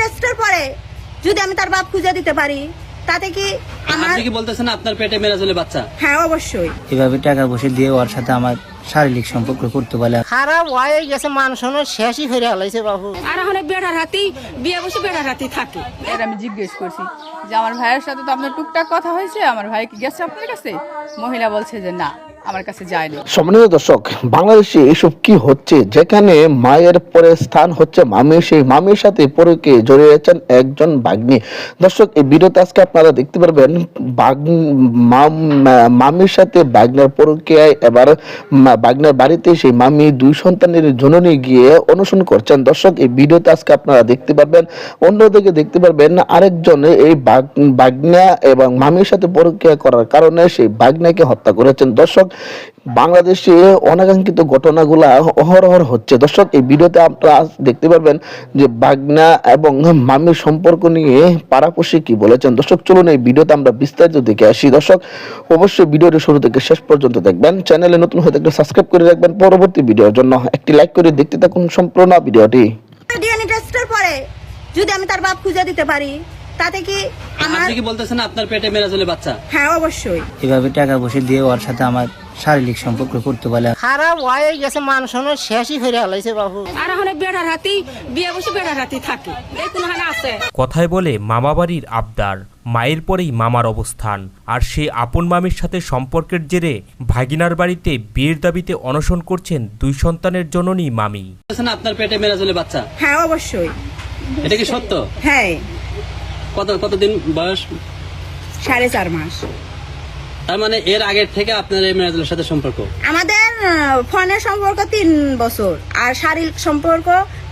টেস্টের পরে যদি আমি তার বাপ খুঁজে দিতে পারি তাতে কি আমার আপনি কি বলতেছেন আপনার পেটে মেরাজুলের বাচ্চা। হ্যাঁ অবশ্যই। এভাবে টাকা পয়সা দিয়ে ওর সাথে আমার শারীরিক সম্পর্ক করতে পারলে খারাপ হয়ে গেছে শেষই হয়ে হালাইছে বাবু। আর বেড়ার হাতেই বিয়ে বসে বেড়ার থাকে। এর আমি জিজ্ঞেস করছি যে আমার ভাইয়ের সাথে তো আপনার টুকটাক কথা হয়েছে আমার ভাই কি গেছে আপনার কাছে? মহিলা বলছে যে না। আমার কাছে যায়নি। সম্মানিত দর্শক, বাংলাদেশে এসব কি হচ্ছে? যেখানে মায়ের পরে স্থান হচ্ছে মামি। সেই মামির সাথে একজন বাগ্নি দর্শক, এই ভিডিওতে আজকে আপনারা দেখতে পারবেন মামির সাথে বাগনার পরকে এবার বাগনার বাড়িতে সেই মামি দুই সন্তানের জননী গিয়ে অনুসরণ করছেন। দর্শক, এই ভিডিওতে আজকে আপনারা দেখতে পারবেন, অন্যদিকে দেখতে পারবেন আরেকজন এই বাগ- বাগনা এবং মামির সাথে পরকিয়া করার কারণে সেই বাগনাকে হত্যা করেছেন। দর্শক বাংলাদেশে অনাকাঙ্ক্ষিত ঘটনাগুলা অহরহর হচ্ছে। দর্শক, এই ভিডিওতে আপনারা দেখতে পারবেন যে বাগনা এবং মামির সম্পর্ক নিয়ে পাড়াপড়শি কি বলেছেন। দর্শক, চলুন এই ভিডিওতে আমরা বিস্তারিত দেখে আসি। দর্শক, অবশ্যই ভিডিওটি শুরু থেকে শেষ পর্যন্ত দেখবেন। চ্যানেলে নতুন হয়ে থাকলে সাবস্ক্রাইব করে রাখবেন। পরবর্তী ভিডিওর জন্য একটি লাইক করে দেখতে থাকুন সম্পূর্ণ ভিডিওটি। যদি আমি তার বাপ খুঁজে দিতে পারি তাতে কি আমার আপনি কি বলতেছেন আপনার পেটে মেরাজুলের বাচ্চা? হ্যাঁ অবশ্যই। এভাবে টাকা পয়সা দিয়ে ওর সাথে আমার শারীরিক সম্পর্ক করতে খারাপ হয়ে গেছে মানুষ শেষই হয়ে হালাইছে বাবু আর এখন বেড়ার হাতেই বিয়ে বসে বেড়ার হাতেই থাকে। এই আছে? কথায় বলে মামাবাড়ির আবদার মায়ের পরেই মামার অবস্থান। আর সে আপন মামির সাথে সম্পর্কের জেরে ভাগিনার বাড়িতে বিয়ের দাবিতে অনশন করছেন দুই সন্তানের জননী মামি। বলতেছেন আপনার পেটে মেরাজুলের বাচ্চা? হ্যাঁ অবশ্যই। এটা কি সত্য? হ্যাঁ। কত কতদিন বয়স? সাড়ে চার মাস। তার মানে এর আগের থেকে আপনার এই মেরাজুলের সাথে সম্পর্ক? আমাদের ফোনের সম্পর্ক তিন বছর আর শারীরিক সম্পর্ক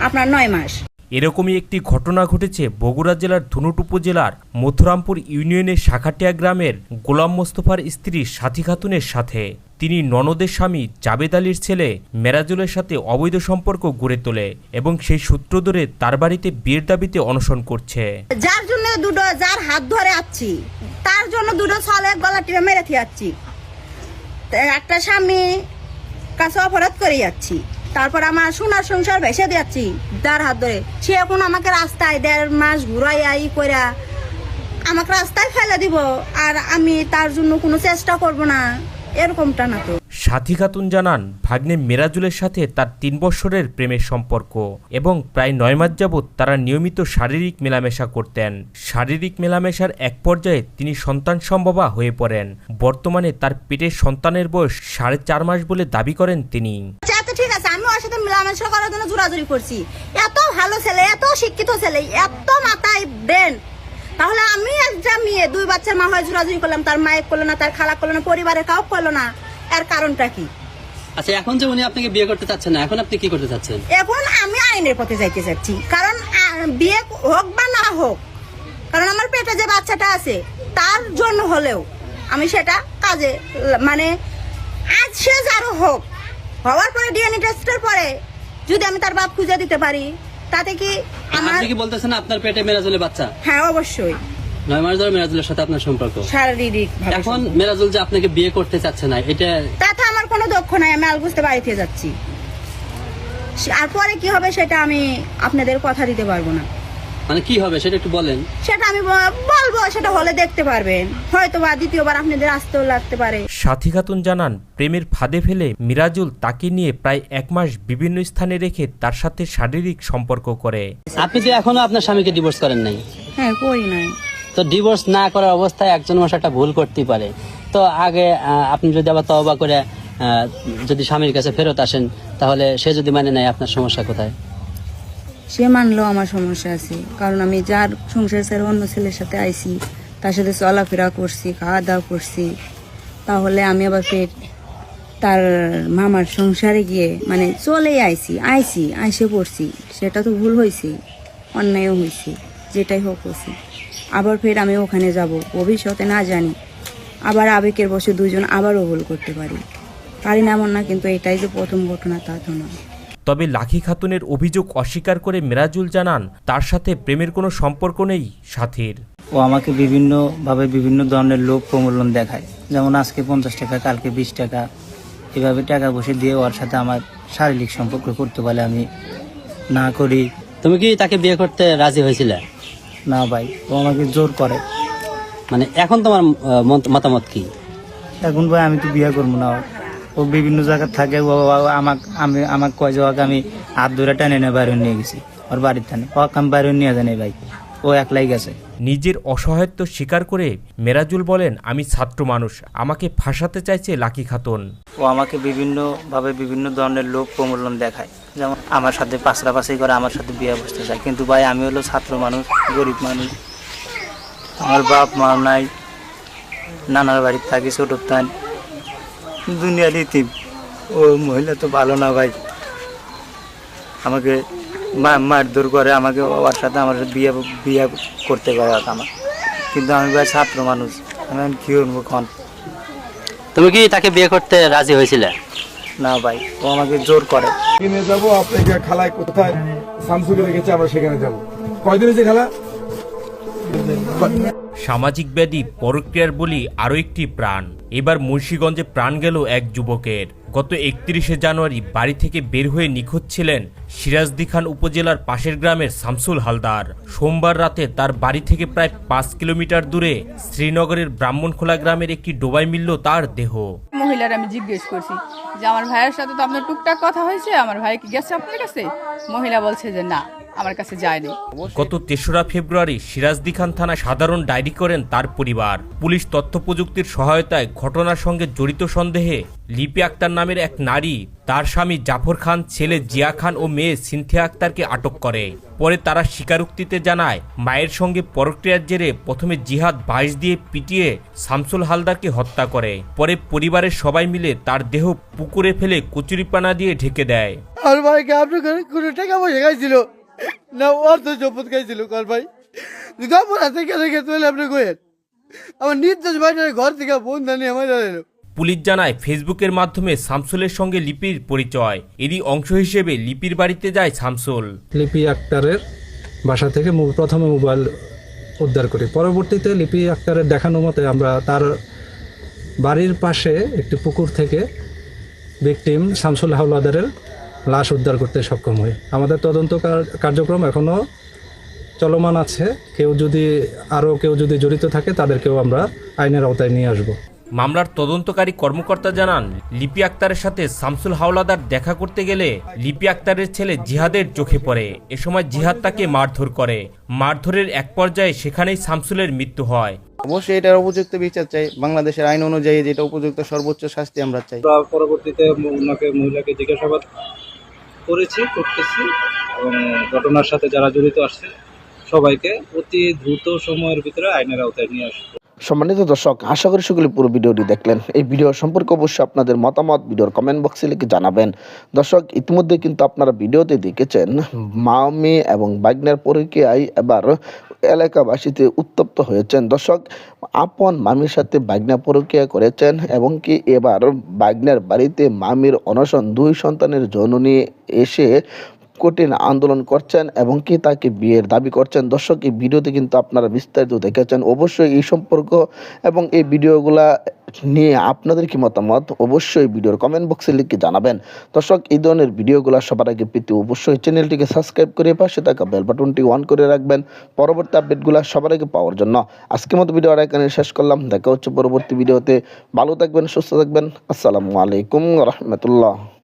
আপনার নয় মাস। এরকমই একটি ঘটনা ঘটেছে বগুড়া জেলার ধুনুট উপজেলার মথুরামপুর ইউনিয়নের শাখাটিয়া গ্রামের গোলাম মোস্তফার স্ত্রী সাথী খাতুনের সাথে। তিনি ননদের স্বামী জাবেদ আলীর ছেলে মেরাজুলের সাথে অবৈধ সম্পর্ক গড়ে তোলে এবং সেই সূত্র ধরে তার বাড়িতে বিয়ের দাবিতে অনশন করছে। যার জন্য দুটো যার হাত ধরে আছি, তার জন্য দুটো ছলে গলা টিপে মেরে থিয়াচ্ছি একটা স্বামী কাছে অপরাধ করে যাচ্ছি, তারপর আমার সোনার সংসার ভেসে দিচ্ছি যার হাত ধরে। সে এখন আমাকে রাস্তায় দেড় মাস ঘুরাইয়া ই কইরা আমাকে রাস্তায় ফেলে দিব, আর আমি তার জন্য কোনো চেষ্টা করব না, এরকমটা না তো। সাথী খাতুন জানান, ভাগ্নে মেরাজুলের সাথে তার তিন বছরের প্রেমের সম্পর্ক এবং প্রায় নয় মাস যাবৎ তারা নিয়মিত শারীরিক মেলামেশা করতেন। শারীরিক মেলামেশার এক পর্যায়ে তিনি সন্তান সম্ভবা হয়ে পড়েন। বর্তমানে তার পেটের সন্তানের বয়স সাড়ে চার মাস বলে দাবি করেন তিনি। আচ্ছা ঠিক আছে আমি ওর সাথে মেলামেশা করার জন্য জোরাজুরি করছি। এত ভালো ছেলে, এত শিক্ষিত ছেলে, এত মাথায় ব্রেন। তাহলে আমি একটা মেয়ে, দুই বাচ্চার মা হয়ে জোরাজুরি করলাম, তার মায়ের করল না, তার খালা করল না, পরিবারের কাউ করল না। এর কারণটা কি? আচ্ছা এখন যে উনি আপনাকে বিয়ে করতে চাচ্ছেন না এখন আপনি কি করতে চাচ্ছেন? এখন আমি আইনের পথে যাইতে চাচ্ছি। কারণ বিয়ে হোক বা না হোক কারণ আমার পেটে যে বাচ্চাটা আছে তার জন্য হলেও আমি সেটা কাজে মানে আজ সে যারও হোক হওয়ার পরে ডিএনএ টেস্টের পরে যদি আমি তার বাপ খুঁজে দিতে পারি তাতে কি আমার কি বলতেছেন আপনার পেটে মেরাজুলের বাচ্চা? হ্যাঁ অবশ্যই। নয় মাস ধরে মেরাজুলের সাথে আপনার সম্পর্ক। শারীরিক এখন মেরাজুল যে আপনাকে বিয়ে করতে চাচ্ছে না এটা তাতে আমার কোনো দক্ষ নাই আমি আল বুঝতে বাড়িতে যাচ্ছি। আর পরে কি হবে সেটা আমি আপনাদের কথা দিতে পারব না। মানে কি হবে সেটা একটু বলেন। সেটা আমি বলব সেটা হলে দেখতে পারবেন। হয়তো বা দ্বিতীয়বার আপনাদের আসতেও লাগতে পারে। সাথী খাতুন জানান প্রেমের ফাঁদে ফেলে মিরাজুল তাকে নিয়ে প্রায় এক মাস বিভিন্ন স্থানে রেখে তার সাথে শারীরিক সম্পর্ক করে। আপনি তো এখনও আপনার স্বামীকে ডিভোর্স করেন নাই। হ্যাঁ করি নাই। তো ডিভোর্স না করার অবস্থায় একজন মানুষ একটা ভুল করতেই পারে। তো আগে আপনি যদি আবার তওবা করে যদি স্বামীর কাছে ফেরত আসেন, তাহলে সে যদি মানে নেয়, আপনার সমস্যা কোথায়? সে মানলেও আমার সমস্যা আছে। কারণ আমি যার সংসার ছেড়ে অন্য ছেলের সাথে আইছি, তার সাথে চলাফেরা করছি খাওয়া দাওয়া করছি, তাহলে আমি আবার ফের তার মামার সংসারে গিয়ে মানে চলেই আইছি আইছি, আইসে পড়ছি। সেটা তো ভুল হয়েছে অন্যায়ও হয়েছে যেটাই হোক হয়েছে আবার ফের আমি ওখানে যাব ভবিষ্যতে না জানি। আবার আবেগের বসে দুজন আবারও ভুল করতে পারি। পারি না এমন না কিন্তু এটাই যে প্রথম ঘটনা তা তো না তবে লাখি খাতুনের অভিযোগ অস্বীকার করে মেরাজুল জানান তার সাথে প্রেমের কোনো সম্পর্ক নেই সাথীর। ও আমাকে বিভিন্নভাবে বিভিন্ন ধরনের লোক প্রমূল্যন দেখায়। যেমন আজকে পঞ্চাশ টাকা কালকে বিশ টাকা। এভাবে টাকা পয়সা দিয়ে ওর সাথে আমার শারীরিক সম্পর্ক করতে পারলে আমি না করি। তুমি কি তাকে বিয়ে করতে রাজি হয়েছিলে? না ভাই ও আমাকে জোর করে। মানে এখন তোমার মত- মতামত কি? এখন ভাই আমি তো বিয়ে করব না। ও বিভিন্ন জায়গায় থাকে ও আমাকে আমি আমাকে কয় যে ওকে আমি হাত ধরে টেনে নিয়ে বাইরে নিয়ে গেছি। ওর বাড়ির থানে ওকে আমি বাইরে নিয়ে জানি ভাই। ও একলাই গেছে। নিজের অসহায়ত্ব স্বীকার করে মেরাজুল বলেন আমি ছাত্র মানুষ আমাকে ফাঁসাতে চাইছে লাকি খাতুন। ও আমাকে বিভিন্নভাবে বিভিন্ন ধরনের লোক প্রমূল্যন দেখায়। যেমন আমার সাথে পাশাপাশি করে আমার সাথে বিয়ে বসতে চায়। কিন্তু ভাই আমি হলো ছাত্র মানুষ গরিব মানুষ। আমার বাপ মা নাই নানার বাড়িতে থাকি ছোট থান। দুনিয়ার রীতি ও মহিলা তো ভালো না ভাই। আমাকে মারধর করে আমাকে ওর সাথে আমার সাথে বিয়ে বিয়ে করতে পারে আমার। কিন্তু আমি ভাই ছাত্র মানুষ। আমি কি করব খন তুমি কি তাকে বিয়ে করতে রাজি হয়েছিলে? না ভাই ও আমাকে জোর করে। কিনে যাব আপনাকে খালায় কোথায়? শামসুকে রেখেছে আমরা সেখানে যাব। কয়দিন হয়েছে খেলা? সামাজিক ব্যাধি, পরক্রিয়ার বলি আরও একটি প্রাণ। এবার মুন্সীগঞ্জে প্রাণ গেল এক যুবকের। গত একত্রিশে জানুয়ারি বাড়ি থেকে বের হয়ে নিখোঁজ ছিলেন সিরাজদি খান উপজেলার পাশের গ্রামের শামসুল হালদার। সোমবার রাতে তার বাড়ি থেকে প্রায় পাঁচ কিলোমিটার দূরে শ্রীনগরের ব্রাহ্মণখোলা গ্রামের একটি ডোবায় মিলল তার দেহ। মহিলার আমি জিজ্ঞেস করছি, যে আমার ভাইয়ের সাথে তো আপনার টুকটাক কথা হয়েছে? আমার ভাই কি গেছে আপনার কাছে? মহিলা বলছে যে, না। আমার কাছে যায়নি। গত তেসরা ফেব্রুয়ারি সিরাজদি খান থানায় সাধারণ ডায়েরি করেন তার পরিবার। পুলিশ তথ্য প্রযুক্তির সহায়তায় ঘটনার সঙ্গে জড়িত সন্দেহে লিপি আক্তার নামের এক নারী তার স্বামী জাফর খান ছেলে জিয়া খান ও মেয়ে সিনথিয়া আক্তারকে আটক করে। পরে তারা স্বীকারোক্তিতে জানায় মায়ের সঙ্গে পরক্রিয়ার জেরে প্রথমে জিহাদ বাইশ দিয়ে পিটিয়ে শামসুল হালদারকে হত্যা করে। পরে পরিবারের সবাই মিলে তার দেহ পুকুরে ফেলে কচুরিপানা দিয়ে ঢেকে দেয়। আর ভাইকে কোনো টাকা পয়সা খাইছিল না অর্থ সম্পদ খাইছিল কর ভাই। আপনি আমার নির্দেশ ঘর থেকে জানিয়ে আমার পুলিশ জানায় ফেসবুকের মাধ্যমে শামসুলের সঙ্গে লিপির পরিচয়। এরই অংশ হিসেবে লিপির বাড়িতে যায় শামসুল। লিপি আক্তারের বাসা থেকে মো- প্রথমে মোবাইল উদ্ধার করি। পরবর্তীতে লিপি আক্তারের দেখানো মতে আমরা তার বাড়ির পাশে একটি পুকুর থেকে ভিকটিম শামসুল হাওলাদারের লাশ উদ্ধার করতে সক্ষম হই। আমাদের তদন্ত কার- কার্যক্রম এখনও চলমান আছে। কেউ যদি আরও কেউ যদি জড়িত থাকে তাদেরকেও আমরা আইনের আওতায় নিয়ে আসব। মামলার তদন্তকারী কর্মকর্তা জানান লিপি আক্তারের সাথে শামসুল হাওলাদার দেখা করতে গেলে লিপি আক্তারের ছেলে জিহাদের চোখে পড়ে। এ সময় জিহাদ তাকে মারধর করে। মারধরের এক পর্যায়ে সেখানেই শামসুলের মৃত্যু হয়। অবশ্যই এটার উপযুক্ত বিচার চাই। বাংলাদেশের আইন অনুযায়ী যেটা উপযুক্ত সর্বোচ্চ শাস্তি আমরা চাই। পরবর্তীতে ওনাকে মহিলাকে জিজ্ঞাসাবাদ করেছি, করতেছি এবং ঘটনার সাথে যারা জড়িত আসছে সবাইকে অতি দ্রুত সময়ের ভিতরে আইনের আওতায় নিয়ে আসবে। সম্মানিত দর্শক, আশা করি সকলে পুরো ভিডিওটি দেখলেন। এই ভিডিও সম্পর্কে অবশ্যই আপনাদের মতামত ভিডিওর কমেন্ট বক্সে লিখে জানাবেন। দর্শক, ইতিমধ্যে কিন্তু আপনারা ভিডিওতে দেখেছেন মামি এবং বাগনের পরিক্রিয়ায় এবার এলাকাবাসীতে উত্তপ্ত হয়েছেন। দর্শক, আপন মামির সাথে বাগনা পরকিয়া করেছেন এবং কি এবার বাগনের বাড়িতে মামির অনশন দুই সন্তানের জননী এসে কঠিন আন্দোলন করছেন এবং কি তাকে বিয়ের দাবি করছেন? দর্শক, এই ভিডিওতে কিন্তু আপনারা বিস্তারিত দেখেছেন। অবশ্যই এই সম্পর্ক এবং এই ভিডিওগুলা নিয়ে আপনাদের কি মতামত? অবশ্যই ভিডিওর কমেন্ট বক্সে লিখে জানাবেন। দর্শক, এই ধরনের ভিডিওগুলো সবার আগে পেতে অবশ্যই চ্যানেলটিকে সাবস্ক্রাইব করে পাশে থাকা বেল বাটনটি অন করে রাখবেন। পরবর্তী আপডেটগুলো সবার আগে পাওয়ার জন্য। আজকের মতো ভিডিও আর এখানে শেষ করলাম। দেখা হচ্ছে পরবর্তী ভিডিওতে ভালো থাকবেন, সুস্থ থাকবেন। আসসালামু আলাইকুম রহমতুল্লাহ।